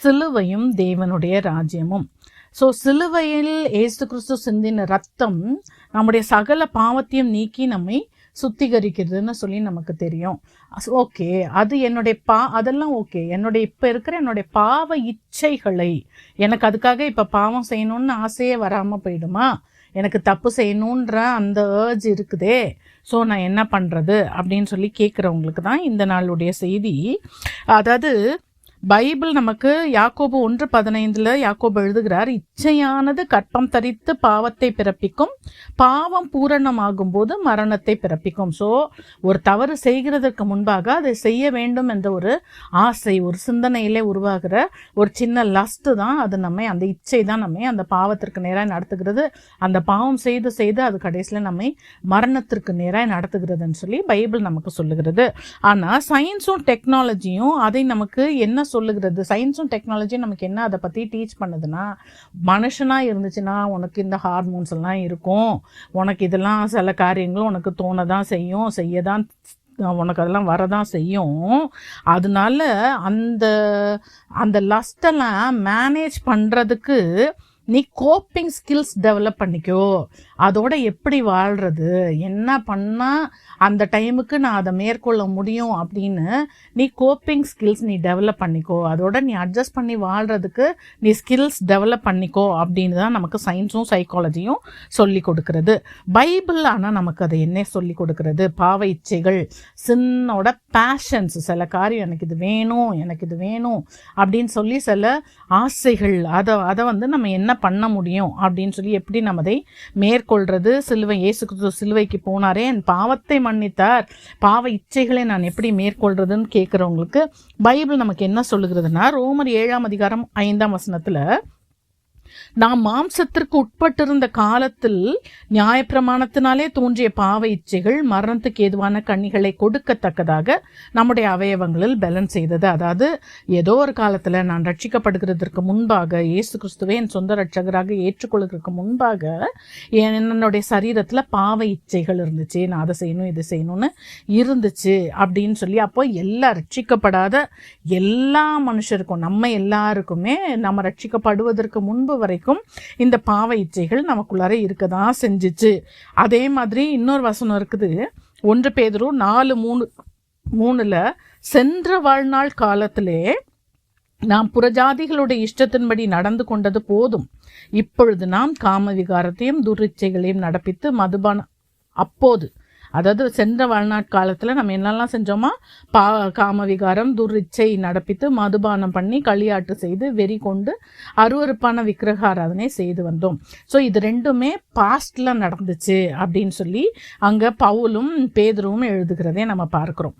சிலுவையும் தேவனுடைய ராஜ்யமும். ஸோ சிலுவையில் ஏசு கிறிஸ்து சிந்தின ரத்தம் நம்முடைய சகல பாவத்தையும் நீக்கி நம்மை சுத்திகரிக்கிறதுன்னு சொல்லி நமக்கு தெரியும். ஓகே அது என்னுடைய பா அதெல்லாம் ஓகே என்னுடைய இப்போ இருக்கிற என்னுடைய பாவ இச்சைகளை எனக்கு அதுக்காக இப்போ பாவம் செய்யணும்னு ஆசையே வராமல் போயிடுமா? எனக்கு தப்பு செய்யணுன்ற அந்த ஏர்ஜ் இருக்குதே. ஸோ நான் என்ன பண்ணுறது அப்படின்னு சொல்லி கேட்குறவங்களுக்கு தான் இந்த நாளுடைய செய்தி. அதாவது பைபிள் நமக்கு யாக்கோபு ஒன்று பதினைந்தில் யாக்கோபு எழுதுகிறார் இச்சையானது கற்பம் தரித்து பாவத்தை பிறப்பிக்கும் பாவம் பூரணமாகும் போது மரணத்தை பிறப்பிக்கும். ஸோ ஒரு தவறு செய்கிறதற்கு முன்பாக அதை செய்ய வேண்டும் என்ற ஒரு ஆசை ஒரு சிந்தனையிலே உருவாகிற ஒரு சின்ன லஸ்ட்டு தான் அது நம்மை அந்த இச்சை தான் நம்மை அந்த பாவத்திற்கு நேராக நடத்துகிறது. அந்த பாவம் செய்து செய்து அது கடைசியில் நம்மை மரணத்திற்கு நேராக நடத்துகிறதுன்னு சொல்லி பைபிள் நமக்கு சொல்லுகிறது. ஆனால் சயின்ஸும் டெக்னாலஜியும் அதை நமக்கு என்ன சொல்லுகிறது. சயின்ஸும் டெக்னாலஜியும் நமக்கு என்ன அதை பற்றி டீச் பண்ணுதுன்னா மனுஷனாக இருந்துச்சுன்னா உனக்கு இந்த ஹார்மோன்ஸ் எல்லாம் இருக்கும். உனக்கு இதெல்லாம் சில காரியங்களும் உனக்கு தோண தான் செய்யும் செய்ய தான் உனக்கு அதெல்லாம் வரதான் செய்யும். அதனால அந்த அந்த லஸ்டெல்லாம் மேனேஜ் பண்ணுறதுக்கு நீ கோப்பிங் ஸ்கில்ஸ் டெவலப் பண்ணிக்கோ. அதோட எப்படி வாழ்கிறது என்ன பண்ணால் அந்த டைமுக்கு நான் அதை மேற்கொள்ள முடியும் அப்படின்னு நீ கோப்பிங் ஸ்கில்ஸ் நீ டெவலப் பண்ணிக்கோ. அதோட நீ அட்ஜஸ்ட் பண்ணி வாழ்கிறதுக்கு நீ ஸ்கில்ஸ் டெவலப் பண்ணிக்கோ அப்படின்னு தான் நமக்கு சயின்ஸும் சைக்காலஜியும் சொல்லி கொடுக்கறது. பைபிள் ஆனால் நமக்கு அதை என்ன சொல்லி கொடுக்கறது? பாவ இச்சைகள் சின்னோட பேஷன்ஸ் சில காரியம் எனக்கு இது வேணும் எனக்கு இது வேணும் அப்படின்னு சொல்லி சில ஆசைகள் அதை அதை வந்து நம்ம என்ன பண்ண முடியும் அப்படின்னு சொல்லி எப்படி நம்ம அதை மேற்கொள்றது? சிலுவை இயேசு கிறிஸ்து சிலுவைக்கு போனாரே. என் பாவத்தை மன்னித்தார். பாவ இச்சைகளை நான் எப்படி மேற்கொள்றதுன்னு கேட்குறவங்களுக்கு பைபிள் நமக்கு என்ன சொல்லுகிறதுனா ரோமர் ஏழாம் அதிகாரம் ஐந்தாம் வசனத்தில் நாம் மாம்சத்திற்கு உட்பட்டிருந்த காலத்தில் நியாயப்பிரமாணத்தினாலே தோன்றிய பாவ இச்சைகள் மரணத்துக்கு ஏதுவான கண்ணிகளை கொடுக்கத்தக்கதாக நம்முடைய அவயவங்களில் பலன் செய்தது. அதாவது ஏதோ ஒரு காலத்தில் நான் ரட்சிக்கப்படுகிறதற்கு முன்பாக இயேசு கிறிஸ்துவை என் சொந்த ரட்சகராக ஏற்றுக்கொள்கிறதுக்கு முன்பாக என்னுடைய சரீரத்தில் பாவ இச்சைகள் இருந்துச்சு நான் அதை செய்யணும் இது செய்யணும்னு இருந்துச்சு அப்படின்னு சொல்லி அப்போ எல்லா ரட்சிக்கப்படாத எல்லா மனுஷருக்கும் நம்ம எல்லாருக்குமே நம்ம ரட்சிக்கப்படுவதற்கு முன்பு வரைக்கும் இந்த பாவ இச்சைகள் நமக்குள்ளார இருக்க தான் செஞ்சிச்சு. அதே மாதிரி இன்னொரு வசனம் இருக்குது. ஒன்று பேதரும் நாலு மூணு மூணில் சென்ற வாழ்நாள் காலத்திலே நாம் புறஜாதிகளுடைய இஷ்டத்தின்படி நடந்து கொண்டது போதும். இப்பொழுது நாம் காம விகாரத்தையும் துரிச்சைகளையும் நடப்பித்து மதுபான அப்போது அதாவது சென்ற வாழ்நாட் காலத்தில் நம்ம என்னெல்லாம் செஞ்சோமா பா காமவிகாரம் விகாரம் நடப்பித்து மதுபானம் பண்ணி களியாட்டு செய்து வெறி கொண்டு அருவறுப்பான விக்கிரக ஆராதனை செய்து வந்தோம். ஸோ இது ரெண்டுமே பாஸ்டில் நடந்துச்சு அப்படின்னு சொல்லி அங்கே பவுலும் பேதரும் எழுதுகிறதே நம்ம பார்க்குறோம்.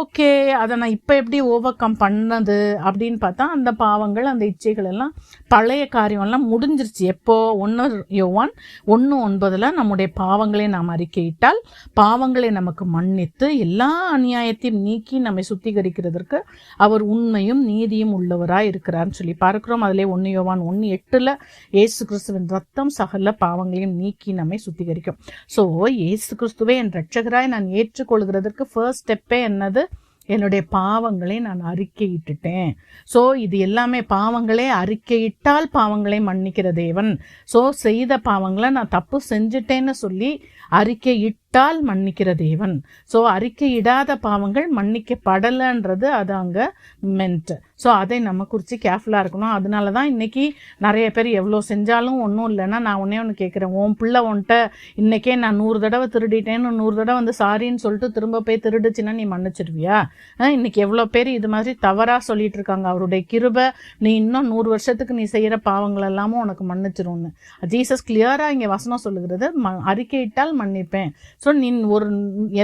ஓகே அதை நான் இப்போ எப்படி ஓவர் கம் பண்ணது அப்படின்னு பார்த்தா அந்த பாவங்கள் அந்த இச்சைகள் எல்லாம் பழைய காரியம்லாம் முடிஞ்சிருச்சு. எப்போ? ஒன்று யோவான் ஒன்று ஒன்பதில் நம்முடைய பாவங்களை நாம் அறிக்கையிட்டால் பாவங்களை நமக்கு மன்னித்து எல்லா அநியாயத்தையும் நீக்கி நம்மை சுத்திகரிக்கிறதற்கு அவர் உண்மையும் நீதியும் உள்ளவராக இருக்கிறார்னு சொல்லி பார்க்கிறோம். அதிலே ஒன்று யோவான் ஒன்று எட்டில் ஏசு கிறிஸ்துவின் ரத்தம் சகல பாவங்களையும் நீக்கி நம்மை சுத்திகரிக்கும். ஸோ ஏசு கிறிஸ்துவை என் ரட்சகராய் நான் ஏற்றுக்கொள்கிறதற்கு ஃபர்ஸ்ட் ஸ்டெப்பே என்னது? என்னுடைய பாவங்களை நான் அறிக்கையிட்டுட்டேன். ஸோ இது எல்லாமே பாவங்களே அறிக்கையிட்டால் பாவங்களை மன்னிக்கிற தேவன். ஸோ செய்த பாவங்களை நான் தப்பு செஞ்சுட்டேன்னு சொல்லி அறிக்கையிட்டு விட்டால் மன்னிக்கிற தேவன். ஸோ அறிக்கையிடாத பாவங்கள் மன்னிக்கப்படலைன்றது அது அங்கே மென்ட் ஸோ அதை நம்ம குறித்து கேர்ஃபுல்லாக இருக்கணும். அதனால தான் இன்றைக்கி நிறைய பேர் எவ்வளோ செஞ்சாலும் ஒன்றும் இல்லைன்னா நான் ஒன்றே ஒன்று கேட்குறேன் உன் பிள்ளை உன்ட்ட இன்றைக்கே நான் நூறு தடவை திருடிட்டேன்னு நூறு தடவை வந்து சாரின்னு சொல்லிட்டு திரும்ப போய் திருடுச்சுன்னா நீ மன்னிச்சிருவியா? இன்றைக்கி எவ்வளோ பேர் இது மாதிரி தவறாக சொல்லிட்டு இருக்காங்க. அவருடைய கிருபை நீ இன்னும் நூறு வருஷத்துக்கு நீ செய்கிற பாவங்கள் எல்லாமும் உனக்கு மன்னிச்சிரும்னு. ஜீசஸ் கிளியராக இங்கே வசனம் சொல்லுகிறது ம அறிக்கையிட்டால் மன்னிப்பேன். ஸோ நீ ஒரு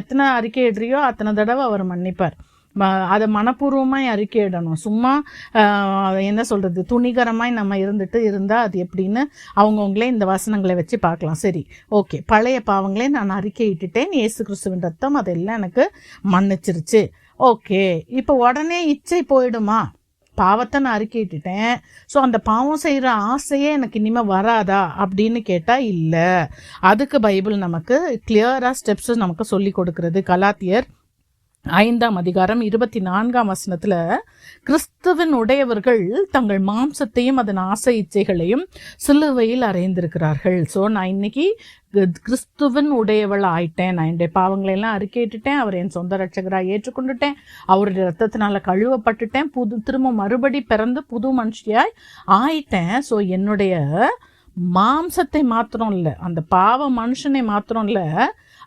எத்தனை அறிக்கை இடுறியோ அத்தனை தடவை அவர் மன்னிப்பார். அதை மனப்பூர்வமாய் அறிக்கையிடணும் சும்மா என்ன சொல்கிறது துணிகரமாய் நம்ம இருந்துட்டு இருந்தால் அது எப்படின்னு அவங்கவுங்களே இந்த வசனங்களை வச்சு பார்க்கலாம். சரி ஓகே. பழைய பாவங்களே நான் அறிக்கையிட்டுட்டேன் இயேசு கிறிஸ்துவின் ரத்தம் அதெல்லாம் எனக்கு மன்னிச்சிருச்சு. ஓகே. இப்போ உடனே இச்சை போயிடுமா? பாவத்தை நான் அறிக்கையிட்டுட்டேன். ஸோ அந்த பாவம் செய்கிற ஆசையே எனக்கு இனிமேல் வராதா அப்படின்னு கேட்டால் இல்லை. அதுக்கு பைபிள் நமக்கு கிளியராக ஸ்டெப்ஸ் நமக்கு சொல்லி கொடுக்குறது. கலாத்தியர் ஐந்தாம் அதிகாரம் இருபத்தி நான்காம் வசனத்தில் கிறிஸ்துவின் உடையவர்கள் தங்கள் மாம்சத்தையும் அதன் ஆசை இச்சைகளையும் சிலுவையில் அறைந்திருக்கிறார்கள். ஸோ நான் இன்னைக்கு கிறிஸ்துவன் உடையவள் ஆயிட்டேன். நான் என்னுடைய பாவங்களை எல்லாம் அறிக்கையிட்டுட்டேன் அவர் என் சொந்த ரட்சகராக ஏற்றுக்கொண்டுட்டேன். அவருடைய ரத்தத்தினால கழுவப்பட்டுட்டேன். புது திரும்ப மறுபடி பிறந்து புது மனுஷியாய் ஆயிட்டேன். ஸோ என்னுடைய மாம்சத்தை மாத்திரம் இல்லை அந்த பாவ மனுஷனை மாத்திரம் இல்லை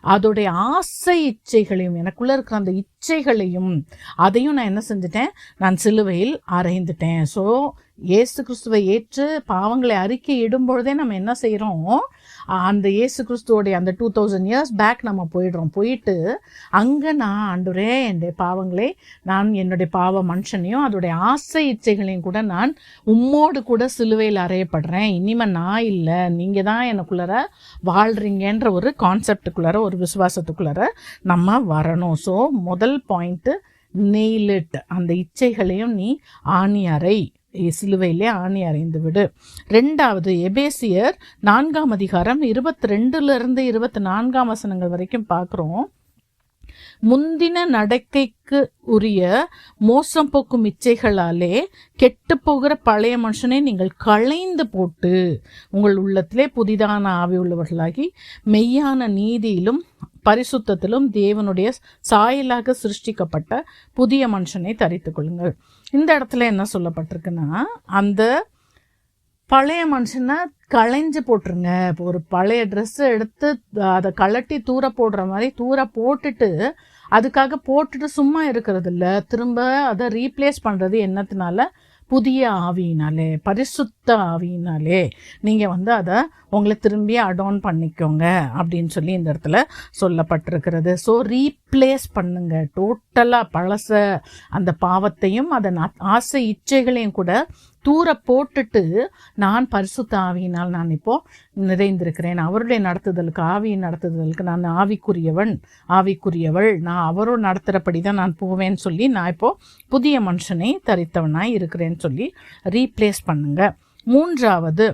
அதோடைய ஆசை இச்சைகளையும் எனக்குள்ளே இருக்கிற அந்த இச்சைகளையும் அதையும் நான் என்ன செஞ்சுட்டேன்? நான் சிலுவையில் அரைந்துட்டேன் ஸோ ஏசு கிறிஸ்துவை ஏற்று பாவங்களை அறிக்கை இடும்பொழுதே நம்ம என்ன செய்கிறோம் அந்த இயேசு கிறிஸ்துவோடைய அந்த டூ தௌசண்ட் இயர்ஸ் பேக் நம்ம போயிடுறோம். போயிட்டு அங்கே நான் ஆண்டுரே என்னுடைய பாவங்களே நான் என்னுடைய பாவ மனுஷனையும் அதோடைய ஆசை இச்சைகளையும் கூட நான் உம்மோடு கூட சிலுவையில் அறையப்படுறேன். இனிமே நான் இல்லை. நீங்கள் தான் எனக்குள்ளார வாழ்கிறீங்கன்ற ஒரு கான்செப்டுக்குள்ளார ஒரு விசுவாசத்துக்குள்ளார நம்ம வரணும். ஸோ முதல் பாயிண்ட்டு நெய்லிட் அந்த இச்சைகளையும் நீ ஆணி அறை. சிலுவையிலே ஆணி அறைந்து விடு. ரெண்டாவது எபேசியர் நான்காம் அதிகாரம் இருபத்தி ரெண்டுலேருந்து இருபத்தி நான்காம் வசனங்கள் வரைக்கும் பார்க்குறோம். முந்தின நடக்கைக்கு உரிய மோசம் போக்கும் இச்சைகளாலே கெட்டு போகிற பழைய மனுஷனை நீங்கள் களைந்து போட்டு உங்கள் உள்ளத்திலே புதிதான ஆவி உள்ளவர்களாகி மெய்யான நீதியிலும் பரிசுத்தத்திலும் தேவனுடைய சாயலாக சிருஷ்டிக்கப்பட்ட புதிய மனுஷனை தரித்து கொள்ளுங்கள். இந்த இடத்துல என்ன சொல்லப்பட்டிருக்குன்னா அந்த பழைய மனுஷனை களைஞ்சு போட்டுருங்க. இப்போ ஒரு பழைய ட்ரெஸ்ஸை எடுத்து அதை கழட்டி தூர போடுற மாதிரி தூர போட்டுட்டு அதுக்காக போட்டுட்டு சும்மா இருக்கிறது இல்லை. திரும்ப அதை ரீப்ளேஸ் பண்ணுறது என்னத்தினால புதிய ஆவியினாலே பரிசுத்த ஆவியினாலே நீங்கள் வந்து அதை உங்களை திரும்பி அடான் பண்ணிக்கோங்க அப்படின்னு சொல்லி இந்த இடத்துல சொல்லப்பட்டிருக்கிறது. ஸோ ரீப்ளேஸ் பண்ணுங்க. டோட்டலாக பழச அந்த பாவத்தையும் அதன் ஆசை இச்சைகளையும் கூட தூர போட்டுட்டு நான் பரிசுத்த ஆவியினால் நான் இப்போ நிறைந்திருக்கிறேன். அவருடைய நடத்துதலுக்கு ஆவியின் நடத்துதலுக்கு நான் ஆவிக்குரியவன் ஆவிக்குரியவள். நான் அவரும் நடத்துகிறபடி தான் நான் போவேன்னு சொல்லி நான் இப்போ புதிய மனுஷனை தரித்தவனாய் இருக்கிறேன்னு சொல்லி ரீப்ளேஸ் பண்ணுங்க. மூன்றாவது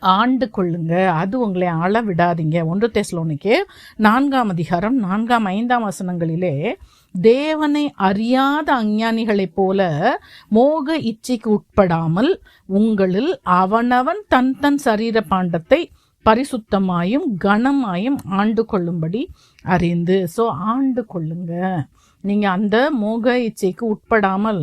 ஆண்டு கொள்ளுங்க. அது உங்களை அளவிடாதீங்க. ஒன்று தேசலோனிக்கு நான்காம் அதிகாரம் நான்காம் ஐந்தாம் வசனங்களிலே தேவனை அறியாத அஞ்ஞானிகளைப் போல மோக இச்சைக்கு உட்படாமல் உங்களில் அவனவன் தன் தன் சரீர பாண்டத்தை பரிசுத்தமாயும் கனமாயும் ஆண்டு கொள்ளும்படி அறிந்து. ஸோ ஆண்டு கொள்ளுங்க. நீங்கள் அந்த மோக இச்சைக்கு உட்படாமல்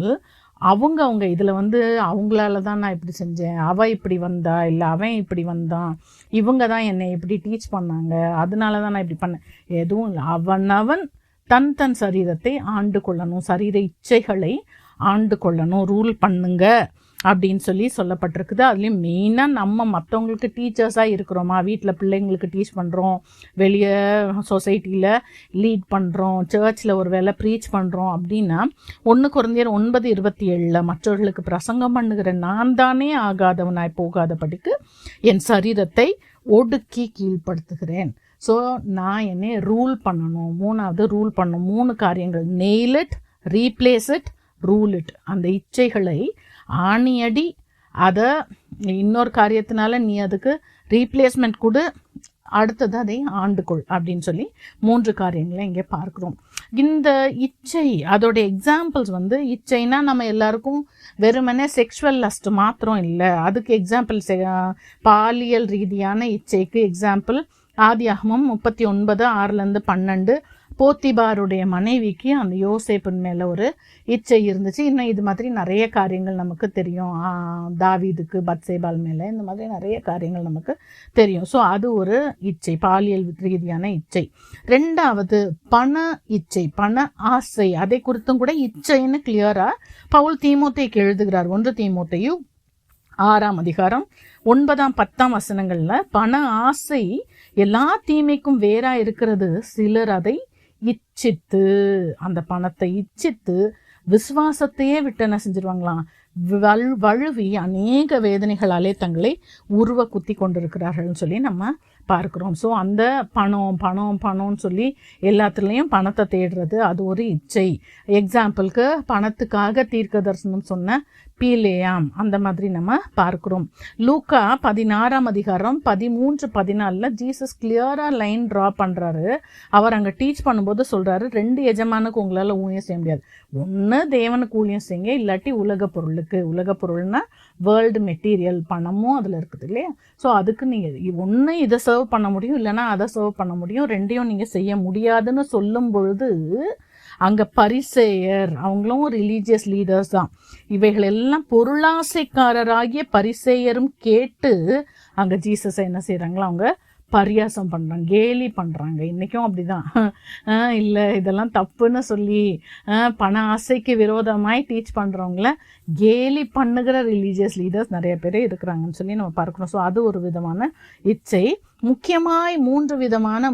அவங்க அவங்க இதில் வந்து அவங்களால தான் நான் இப்படி செஞ்சேன். அவள் இப்படி வந்தா இல்லை அவன் இப்படி வந்தான். இவங்க தான் என்னை இப்படி டீச் பண்ணாங்க. அதனால தான் நான் இப்படி பண்ணேன். எதுவும் இல்லை. அவனவன் தன் தன் சரீரத்தை ஆண்டு கொள்ளணும். சரீர இச்சைகளை ஆண்டு கொள்ளணும். ரூல் பண்ணுங்க. அப்படின்னு சொல்லி சொல்லப்பட்டிருக்குது. அதுலேயும் மெயினாக நம்ம மற்றவங்களுக்கு டீச்சர்ஸாக இருக்கிறோமா? வீட்டில் பிள்ளைங்களுக்கு டீச் பண்ணுறோம் வெளியே சொசைட்டியில் லீட் பண்ணுறோம் சர்ச்சில் ஒரு வேளை ப்ரீச் பண்ணுறோம் அப்படின்னா ஒன்று குறைந்தர் ஒன்பது இருபத்தி ஏழில் மற்றவர்களுக்கு பிரசங்கம் பண்ணுகிற நான் தானே ஆகாதவனாய் போகாதபடிக்கு என் சரீரத்தை ஒடுக்கி கீழ்ப்படுத்துகிறேன். ஸோ நான் என்னை ரூல் பண்ணணும். மூணாவது ரூல் பண்ணணும். மூணு காரியங்கள். Nail it replace it rule it அந்த இச்சைகளை ஆணியடி அதை இன்னொரு காரியத்தினால நீ அதுக்கு ரீப்ளேஸ்மெண்ட் கொடு. அடுத்தது அதை ஆண்டுகொள் அப்படின்னு சொல்லி மூன்று காரியங்களை இங்கே பார்க்குறோம். இந்த இச்சை அதோட எக்ஸாம்பிள்ஸ் வந்து இச்சைனா நம்ம எல்லாருக்கும் வெறுமனே செக்ஷுவல் லஸ்ட் மாத்திரம் இல்லை. அதுக்கு எக்ஸாம்பிள் பாலியல் ரீதியான இச்சைக்கு எக்ஸாம்பிள் ஆதியாகமும் முப்பத்தி ஒன்பது ஆறுலேருந்து பன்னெண்டு. போத்திபாருடைய மனைவிக்கு அந்த யோசேப்பின் மேலே ஒரு இச்சை இருந்துச்சு. இன்னும் இது மாதிரி நிறைய காரியங்கள் நமக்கு தெரியும். தாவிதுக்கு தாவீதுக்கு பத்சேபால் மேலே இந்த மாதிரி நிறைய காரியங்கள் நமக்கு தெரியும். ஸோ அது ஒரு இச்சை பாலியல் ரீதியான இச்சை. ரெண்டாவது பண இச்சை பண ஆசை. அதை குறித்தும் கூட இச்சைன்னு கிளியராக பவுல் தீமோத்தைக்கு எழுதுகிறார். ஒன்று தீமோத்தையும் ஆறாம் அதிகாரம் ஒன்பதாம் பத்தாம் வசனங்களில் பண ஆசை எல்லா தீமைக்கும் வேறாக இருக்கிறது. சிலர் அதை இச்சித்து அந்த பணத்தை இச்சித்து விசுவாசத்தையே விட்டு என்ன செஞ்சிருவாங்களாம்? வல் வழுவி அநேக வேதனைகளாலே தங்களை உருவ குத்தி கொண்டிருக்கிறார்கள்னு சொல்லி நம்ம பார்க்குறோம். ஸோ அந்த பணம் பணம் பணம்னு சொல்லி எல்லாத்துலேயும் பணத்தை தேடுறது அது ஒரு இச்சை. எக்ஸாம்பிளுக்கு பணத்துக்காக தீர்க்க தரிசனம் சொன்ன பீலேயாம். அந்த மாதிரி நம்ம பார்க்கிறோம். லூக்கா பதினாறாம் அதிகாரம் பதிமூன்று பதினாலில் ஜீசஸ் கிளியராக லைன் ட்ரா பண்ணுறாரு அவர் அங்கே டீச் பண்ணும்போது சொல்கிறாரு ரெண்டு எஜமானுக்கு உங்களால் ஊழியம் செய்ய முடியாது. ஒன்று தேவனுக்கு ஊழியம் செய்யுங்க இல்லாட்டி உலக பொருளுக்கு. உலக பொருள்னா வேர்ல்டு மெட்டீரியல் பணமும் அதில் இருக்குது இல்லையா? ஸோ அதுக்கு நீங்கள் ஒன்று இதை சர்வ் பண்ண முடியும் இல்லைன்னா அதை சர்வ் பண்ண முடியும். ரெண்டையும் நீங்கள் செய்ய முடியாதுன்னு சொல்லும் பொழுது அங்கே பரிசேயர் அவங்களும் ரிலீஜியஸ் லீடர்ஸ் தான். இவைகள் எல்லாம் பொருளாசைக்காரராகிய பரிசேயரும் கேட்டு அங்கே ஜீசஸை என்ன செய்கிறாங்களோ அவங்க பரியாசம் பண்ணுறாங்க கேலி பண்ணுறாங்க இன்றைக்கும் அப்படிதான். இல்லை இதெல்லாம் தப்புன்னு சொல்லி பண ஆசைக்கு விரோதமாய் டீச் பண்ணுறவங்கள கேலி பண்ணுகிற ரிலீஜியஸ் லீடர்ஸ் நிறைய பேர் இருக்கிறாங்கன்னு சொல்லி நம்ம பார்க்கணும். ஸோ அது ஒரு விதமான இச்சை. முக்கியமாய் மூன்று விதமான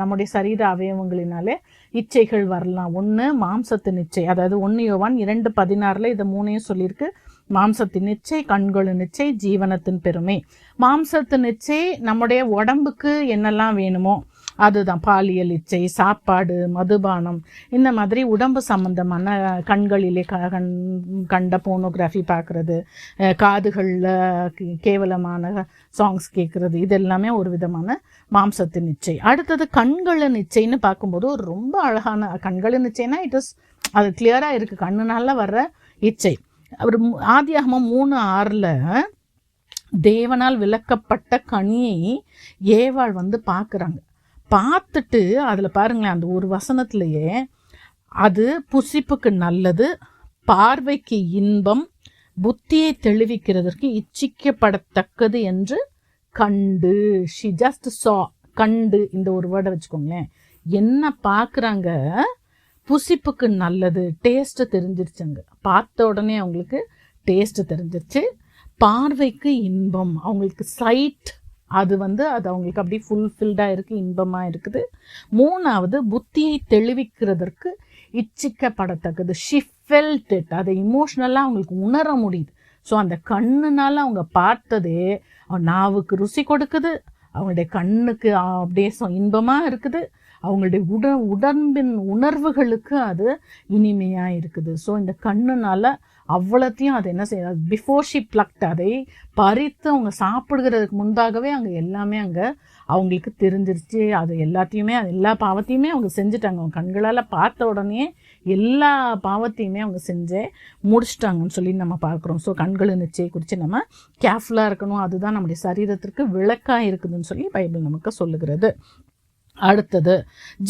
நம்முடைய சரீர அவயவங்களினாலே இச்சைகள் வரலாம். ஒன்று மாம்சத்தின் இச்சை அதாவது ஒன்று யோவான் இரண்டு பதினாறில் இதை மூணையும் சொல்லியிருக்கு. மாம்சத்தின் இச்சை கண்களின் இச்சை ஜீவனத்தின் பெருமை. மாம்சத்தின் இச்சை நம்முடைய உடம்புக்கு என்னெல்லாம் வேணுமோ அதுதான் பாலியல் இச்சை சாப்பாடு மதுபானம். இந்த மாதிரி உடம்பு சம்பந்தமான கண்களிலே க கண் கண்ட போனோகிராஃபி பார்க்குறது காதுகளில் கேவலமான சாங்ஸ் கேட்குறது இது எல்லாமே ஒரு விதமான மாம்சத்தின் இச்சை அடுத்தது கண்களின் இச்சைன்னு பார்க்கும்போது ஒரு ரொம்ப அழகான கண்களின் இச்சைனா இட் இஸ் அது கிளியராக இருக்குது கண்ணுனால வர்ற இச்சை. அவர் ஆதியாகமம் மூணு ஆறில் தேவனால் விளக்கப்பட்ட கனியை ஏவாள் வந்து பார்க்குறாங்க. பார்த்துட்டு அதில் பாருங்களேன் அந்த ஒரு வசனத்திலேயே அது புசிப்புக்கு நல்லது பார்வைக்கு இன்பம் புத்தியை தெளிவிக்கிறதற்கு இச்சிக்கப்படத்தக்கது என்று கண்டு. ஷி ஜஸ்ட் சா கண்டு இந்த ஒரு வேர்டை வச்சுக்கோங்களேன். என்ன பார்க்குறாங்க? புசிப்புக்கு நல்லது டேஸ்ட்டு தெரிஞ்சிருச்சுங்க. பார்த்த உடனே அவங்களுக்கு டேஸ்ட்டு தெரிஞ்சிருச்சு. பார்வைக்கு இன்பம் அவங்களுக்கு சைட் அது வந்து அது அவங்களுக்கு அப்படியே ஃபுல்ஃபில்டாக இருக்குது இன்பமாக இருக்குது. மூணாவது புத்தியை தெளிவிக்கிறதற்கு இச்சிக்கப்படத்தக்கது. ஷிஃபெல்ட் இட் அதை இமோஷ்னலாக அவங்களுக்கு உணர முடியுது. ஸோ அந்த கண்ணுனால அவங்க பார்த்ததே நாவுக்கு ருசி கொடுக்குது. அவங்களுடைய கண்ணுக்கு அப்படியே இன்பமாக இருக்குது. அவங்களுடைய உட உடம்பின் உணர்வுகளுக்கு அது இனிமையாக இருக்குது. ஸோ இந்த கண்ணுனால அவ்வளோத்தையும் அது என்ன செய்யாது. பிஃபோர் ஷி பிளக்ட் அதை பறித்து அவங்க சாப்பிடுகிறதுக்கு முன்பாகவே அங்கே எல்லாமே அங்கே அவங்களுக்கு தெரிஞ்சிருச்சு. அது எல்லாத்தையுமே அது எல்லா பாவத்தையுமே அவங்க செஞ்சுட்டாங்க. அவங்க கண்களால் பார்த்த உடனே எல்லா பாவத்தையுமே அவங்க செஞ்சே முடிச்சிட்டாங்கன்னு சொல்லி நம்ம பார்க்குறோம். ஸோ கண்களின் நிச்சயம் குறித்து நம்ம கேர்ஃபுல்லாக இருக்கணும். அதுதான் நம்முடைய சரீரத்திற்கு விளக்காக இருக்குதுன்னு சொல்லி பைபிள் நமக்கு சொல்லுகிறது. அடுத்தது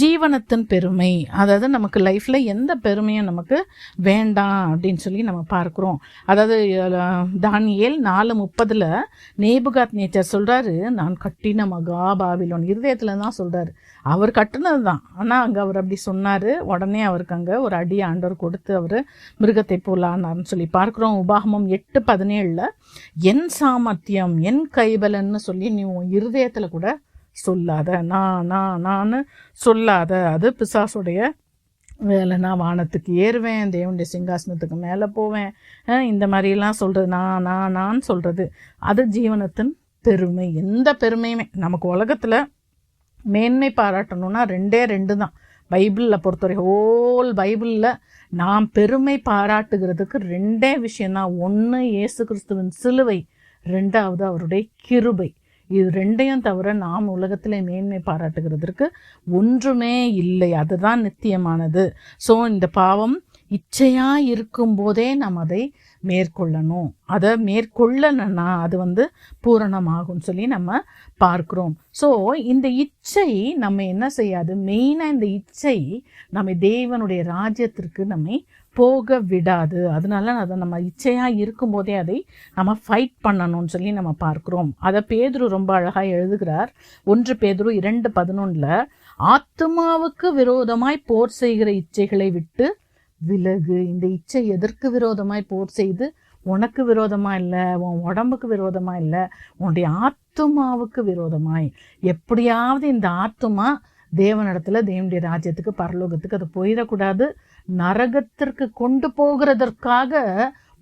ஜீவனத்தின் பெருமை. அதாவது நமக்கு லைஃப்பில் எந்த பெருமையும் நமக்கு வேண்டாம் அப்படின்னு சொல்லி நம்ம பார்க்குறோம். அதாவது தானியல் தானியேல் நாலு முப்பதில் நேபுகாத் நேச்சர் சொல்கிறாரு நான் கட்டின மகாபாபிலோன் இருதயத்தில் தான் சொல்கிறாரு அவர் கட்டினது தான் ஆனால் அங்கே அவர் அப்படி சொன்னார். உடனே அவருக்கு அங்கே ஒரு அடி ஆண்டவர் கொடுத்து அவர் மிருகத்தை போல ஆனார்னு சொல்லி பார்க்குறோம். உபாகமம் எட்டு பதினேழில் என் சாமர்த்தியம் என் கைபலன்னு சொல்லி நீ இருதயத்தில் கூட சொல்லாத நான் நான் நான் சொல்லாத. அது பிசாசுடைய வேலை. நான் வானத்துக்கு ஏறுவேன் தேவனுடைய சிங்காசனத்துக்கு மேலே போவேன். இந்த மாதிரிலாம் சொல்கிறது நான் நான் நான் சொல்கிறது அது ஜீவனத்தின் பெருமை. எந்த பெருமையுமே. நமக்கு உலகத்தில் மேன்மை பாராட்டணும்னா ரெண்டே ரெண்டு தான். பைபிளில் பொறுத்தவரை ஹோல் பைபிளில் நாம் பெருமை பாராட்டுகிறதுக்கு ரெண்டே விஷயம்தான். ஒன்று இயேசு கிறிஸ்துவின் சிலுவை ரெண்டாவது அவருடைய கிருபை. இது ரெண்டையும் தவிர நாம் உலகத்தில் மேன்மை பாராட்டுகிறதற்கு ஒன்றுமே இல்லை. அதுதான் நித்தியமானது. ஸோ இந்த பாவம் இச்சையாக இருக்கும்போதே நாம் அதை மேற்கொள்ளணும். அதை மேற்கொள்ளணும்னா அது வந்து பூரணமாகும்னு சொல்லி நம்ம பார்க்குறோம். ஸோ இந்த இச்சை நம்ம என்ன செய்யாது? மெயினாக இந்த இச்சை நம்ம தேவனுடைய ராஜ்யத்திற்கு நம்மை போக விடாது அதனால அதை நம்ம இச்சையாக இருக்கும்போதே அதை நம்ம ஃபைட் பண்ணணும்னு சொல்லி நம்ம பார்க்குறோம். அதை பேதுரு ரொம்ப அழகாக எழுதுகிறார். ஒன்று பேதுரு இரண்டு பதினொன்றில் ஆத்துமாவுக்கு விரோதமாய் போர் செய்கிற இச்சைகளை விட்டு விலகு. இந்த இச்சை எதற்கு விரோதமாய் போர் செய்து? உனக்கு விரோதமாக இல்லை உன் உடம்புக்கு விரோதமாக இல்லை உன்னுடைய ஆத்துமாவுக்கு விரோதமாய். எப்படியாவது இந்த ஆத்துமா தேவனிடத்தில் தேவனுடைய ராஜ்யத்துக்கு பரலோகத்துக்கு அது போயிடக்கூடாது. நரகத்திற்கு கொண்டு போகிறதற்காக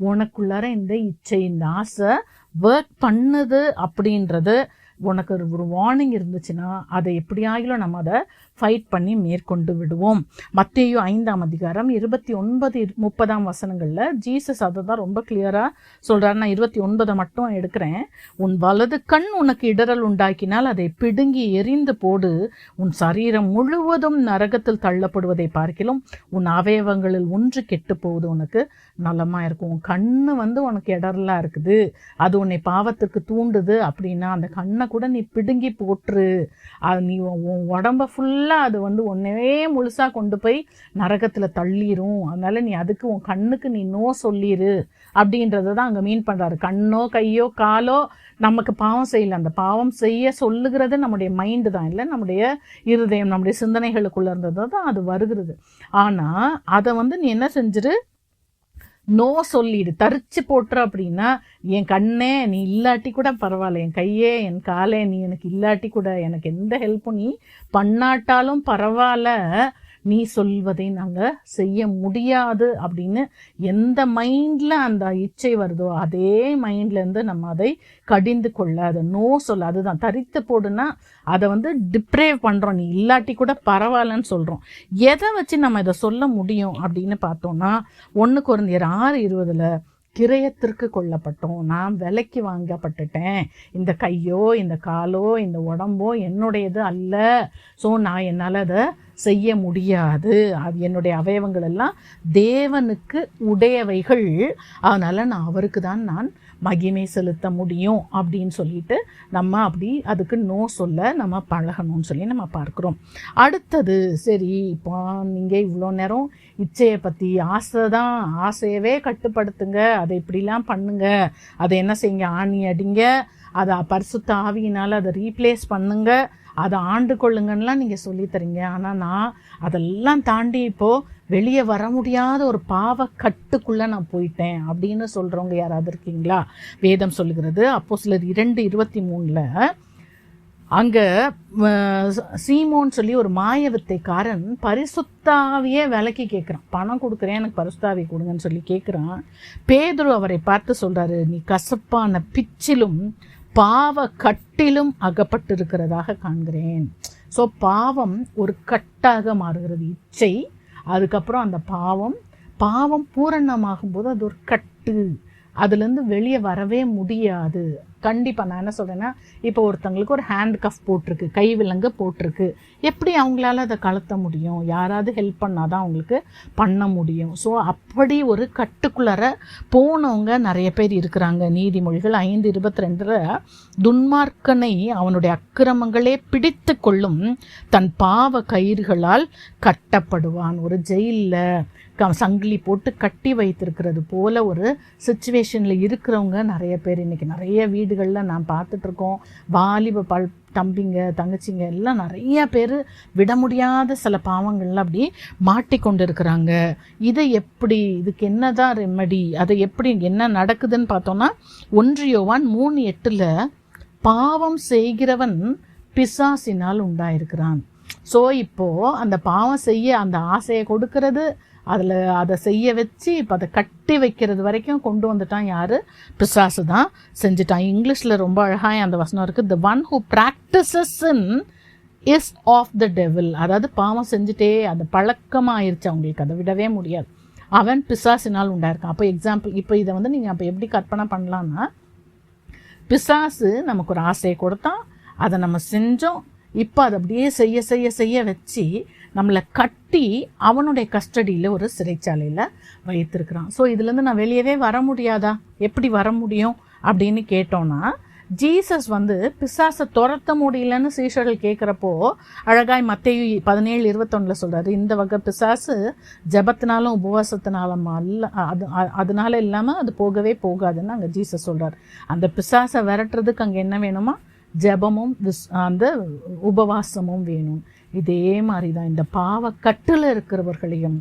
உனக்குள்ளார இந்த இச்சை இந்த ஆசை ஒர்க் பண்ணுது அப்படின்றது உனக்கு ஒரு ஒரு வார்னிங் இருந்துச்சுன்னா அதை எப்படியாகிலும் நம்ம அதை ஃபைட் பண்ணி மேற்கொண்டு விடுவோம். மத்தேயு ஐந்தாம் அதிகாரம் இருபத்தி ஒன்பது முப்பதாம் வசனங்களில் ஜீசஸ் அதை தான் ரொம்ப கிளியராக சொல்கிறார் நான் இருபத்தி ஒன்பதை மட்டும் எடுக்கிறேன். உன் வலது கண் உனக்கு இடரல் உண்டாக்கினால் அதை பிடுங்கி எரிந்து போடு. உன் சரீரம் முழுவதும் நரகத்தில் தள்ளப்படுவதை பார்க்கிலும் உன் அவயவங்களில் ஒன்று கெட்டு போவது உனக்கு நலமாக இருக்கும். உன் கண்ணு வந்து உனக்கு இடரலாக இருக்குது. அது உன்னை பாவத்துக்கு தூண்டுது அப்படின்னா அந்த கண்ணை கூட நீ பிடுங்கி போட்டுரு. அது நீ உன் உடம்ப ஃபுல் ஃபுல்லாக அது வந்து ஒன்றே முழுசாக கொண்டு போய் நரகத்தில் தள்ளிரும். அதனால் நீ அதுக்கு உன் கண்ணுக்கு நீ நோ சொல்லிடு அப்படின்றத தான் அங்கே மீன் பண்ணுறாரு கண்ணோ கையோ காலோ நமக்கு பாவம் செய்யல. அந்த பாவம் செய்ய சொல்லுகிறது நம்முடைய மைண்டு தான். இல்லை நம்முடைய இருதயம் நம்முடைய சிந்தனைகளுக்குள்ளே இருந்தது தான் அது வருகிறது. ஆனால் அதை வந்து நீ என்ன செஞ்சிரு? நோ சொல்லிடு. தரிச்சு போட்டுற அப்படின்னா என் கண்ணே நீ இல்லாட்டி கூட பரவாயில்ல. என் கையே என் காலே நீ எனக்கு இல்லாட்டி கூட எனக்கு எந்த ஹெல்ப்பும் நீ பண்ணாட்டாலும் பரவாயில்ல. நீ சொல்வதை நாங்கள் செய்ய முடியாது அப்படின்னு எந்த மைண்டில் அந்த இச்சை வருதோ அதே மைண்ட்லேருந்து நம்ம அதை கடிந்து கொள்ள அதை நோ சொல்ல அதுதான். தரித்து போடுனா அதை வந்து டிப்ரேவ் பண்ணுறோம் நீ இல்லாட்டி கூட பரவாயில்லன்னு சொல்கிறோம் எதை வச்சு நம்ம இதை சொல்ல முடியும் அப்படின்னு பார்த்தோம்னா ஒன்று குறைந்த ஆறு இருபதில் கிரயத்திற்கு கொல்லப்பட்டோம். நான் விலைக்கு வாங்கப்பட்டுட்டேன். இந்த கையோ இந்த காலோ இந்த உடம்போ என்னுடையது அல்ல. ஸோ நான் என்னால் அதை செய்ய முடியாது. அது என்னுடைய அவயவங்கள் எல்லாம் தேவனுக்கு உடையவைகள். அதனால் நான் அவருக்கு தான் நான் மகிமை செலுத்த முடியும் அப்படின்னு சொல்லிட்டு நம்ம அப்படி அதுக்கு நோ சொல்ல நம்ம பழகணும்னு சொல்லி நம்ம பார்க்குறோம். அடுத்தது சரி இப்போ நீங்கள் இவ்வளோ நேரம் இச்சையை பற்றி ஆசை தான் ஆசையவே கட்டுப்படுத்துங்க. அதை இப்படிலாம் பண்ணுங்க. அதை என்ன செய்யுங்க? ஆணி அடிங்க. அதை பரிசுத்த ஆவியினால் அதை ரீப்ளேஸ் பண்ணுங்கள் அதை ஆண்டு கொள்ளுங்கன்னெலாம் நீங்கள் சொல்லித்தரீங்க ஆனால் நான் அதெல்லாம் தாண்டி இப்போது வெளியே வர முடியாத ஒரு பாவ கட்டுக்குள்ளே நான் போயிட்டேன் அப்படின்னு சொல்கிறவங்க யாராவது இருக்கீங்களா? வேதம் சொல்லுகிறது. அப்போ சிலர் இரண்டு இருபத்தி மூணில் அங்கே சீமோன்னு சொல்லி ஒரு மாய வித்தைக்காரன் பரிசுத்தாவியே விலைக்கு கேட்குறான் பணம் கொடுக்குறேன் எனக்கு பரிசுத்தாவி கொடுங்கன்னு சொல்லி கேட்குறான் பேதுரு அவரை பார்த்து சொல்கிறாரு நீ கசப்பான பிச்சிலும் பாவ கட்டிலும் அகப்பட்டிருக்கிறதாக காண்கிறேன். ஸோ பாவம் ஒரு கட்டாக மாறுகிறது. இச்சை அதுக்கப்புறம் அந்த பாவம். பாவம் பூரணமாகும் போது அது ஒரு கட்டு. அதுலேருந்து வெளியே வரவே முடியாது. கண்டிப்பாக நான் என்ன சொல்கிறேன்னா இப்போ ஒருத்தங்களுக்கு ஒரு ஹேண்ட் கஃப் போட்டிருக்கு கை விலங்கு போட்டிருக்கு. எப்படி அவங்களால அதை கலத்த முடியும்? யாராவது ஹெல்ப் பண்ணால் தான் அவங்களுக்கு பண்ண முடியும். ஸோ அப்படி ஒரு கட்டுக்குள்ளற போனவங்க நிறைய பேர் இருக்கிறாங்க. நீதிமொழிகள் ஐந்து இருபத்தி ரெண்டில் துன்மார்க்கனை அவனுடைய அக்கிரமங்களே பிடித்து கொள்ளும் தன் பாவ கயிறுகளால் கட்டப்படுவான். ஒரு ஜெயிலில் சங்கிலி போட்டு கட்டி வைத்திருக்கிறது போல ஒரு சுச்சுவேஷனில் இருக்கிறவங்க நிறைய பேர். இன்றைக்கி நிறைய வீடுகளில் நான் பார்த்துட்ருக்கோம். வாலிப பல் தம்பிங்க தங்கச்சிங்க எல்லாம் நிறைய பேர் விட முடியாத சில பாவங்கள்லாம் அப்படி மாட்டிக்கொண்டு இருக்கிறாங்க இதை எப்படி இதுக்கு என்னதான் ரெமடி அதை எப்படி என்ன நடக்குதுன்னு பார்த்தோன்னா ஒன்றியோவான் மூணு எட்டில் பாவம் செய்கிறவன் பிசாசினால் உண்டாயிருக்கிறான். ஸோ இப்போது அந்த பாவம் செய்ய அந்த ஆசையை கொடுக்கறது அதில் அதை செய்ய வச்சு இப்போ அதை கட்டி வைக்கிறது வரைக்கும் கொண்டு வந்துட்டான் யார்? பிசாசு தான் செஞ்சுட்டான். இங்கிலீஷில் ரொம்ப அழகாக அந்த வசனம் இருக்குது the one who practises sin is of the devil அதாவது பாவம் செஞ்சுட்டே அது பழக்கமாகிருச்சு அவங்களுக்கு அதை விடவே முடியாது. அவன் பிசாசினால் உண்டாயிருக்கான். அப்போ எக்ஸாம்பிள் இப்போ இதை வந்து நீங்கள் அப்போ எப்படி கற்பனை பண்ணலான்னா பிசாசு நமக்கு ஒரு ஆசையை கொடுத்தான். அதை நம்ம செஞ்சோம். இப்போ அதை அப்படியே செய்ய செய்ய செய்ய வச்சு நம்மளை கட்டி அவனுடைய கஸ்டடியில் ஒரு சிறைச்சாலையில் வைத்திருக்கிறான். ஸோ இதுலேருந்து நான் வெளியவே வர முடியாதா? எப்படி வர முடியும்? அப்படின்னு கேட்டோன்னா ஜீசஸ் வந்து பிசாசை துரத்த முடியலன்னு சீஷர்கள் கேட்குறப்போ அழகாய் மத்தையு பதினேழு இருபத்தொன்னில் சொல்கிறாரு இந்த வகை பிசாசு ஜபத்தினாலும் உபவாசத்தினாலும் அல்ல அது அதனால இல்லாமல் அது போகவே போகாதுன்னு அங்கே ஜீசஸ் சொல்கிறார் அந்த பிசாசை விரட்டுறதுக்கு அங்கே என்ன வேணுமா? ஜபமும் விஸ் அந்த உபவாசமும் வேணும். இதே மாதிரி தான் இந்த பாவக்கட்டில் இருக்கிறவர்களையும்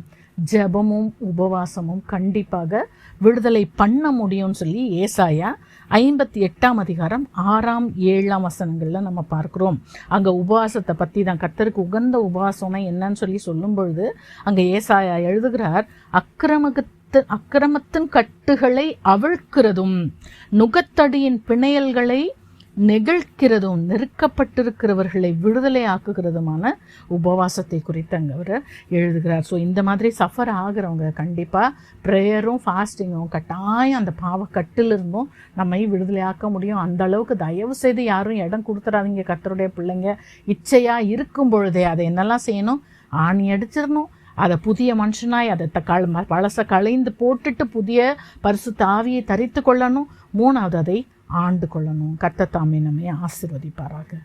ஜபமும் உபவாசமும் கண்டிப்பாக விடுதலை பண்ண முடியும்னு சொல்லி ஏசாயா ஐம்பத்தி எட்டாம் அதிகாரம் ஆறாம் ஏழாம் வசனங்களில் நம்ம பார்க்குறோம். அங்கே உபவாசத்தை பற்றி தான் கர்த்தருக்கு உகந்த உபவாசம்னா என்னன்னு சொல்லி சொல்லும் பொழுது அங்கே ஏசாயா எழுதுகிறார் அக்கிரமத்து அக்கிரமத்தின் கட்டுகளை அவிழ்க்கிறதும் நுகத்தடியின் பிணையல்களை நெகிழ்க்கிறதும் நெருக்கப்பட்டிருக்கிறவர்களை விடுதலை ஆக்குகிறதுமான உபவாசத்தை குறித்து அங்கே அவர் எழுதுகிறார். ஸோ இந்த மாதிரி சஃபர் ஆகிறவங்க கண்டிப்பாக ப்ரேயரும் ஃபாஸ்டிங்கும் கட்டாயம் அந்த பாவக்கட்டிலிருந்தும் நம்மை விடுதலையாக்க முடியும். அந்த அளவுக்கு தயவு செய்து யாரும் இடம் கொடுத்துறாதீங்க. கத்தருடைய பிள்ளைங்க இச்சையாக இருக்கும் பொழுதே அதை என்னெல்லாம் செய்யணும்? ஆணி அடிச்சிடணும். அதை புதிய மனுஷனாய் அதை த கள பழச களைந்து போட்டுட்டு புதிய பரிசு தாவியை தரித்து கொள்ளணும். மூணாவது அதை ஆண்டு கொள்ளணும் கத்த தாமே நம்மை ஆசிர்வதிப்பாராக.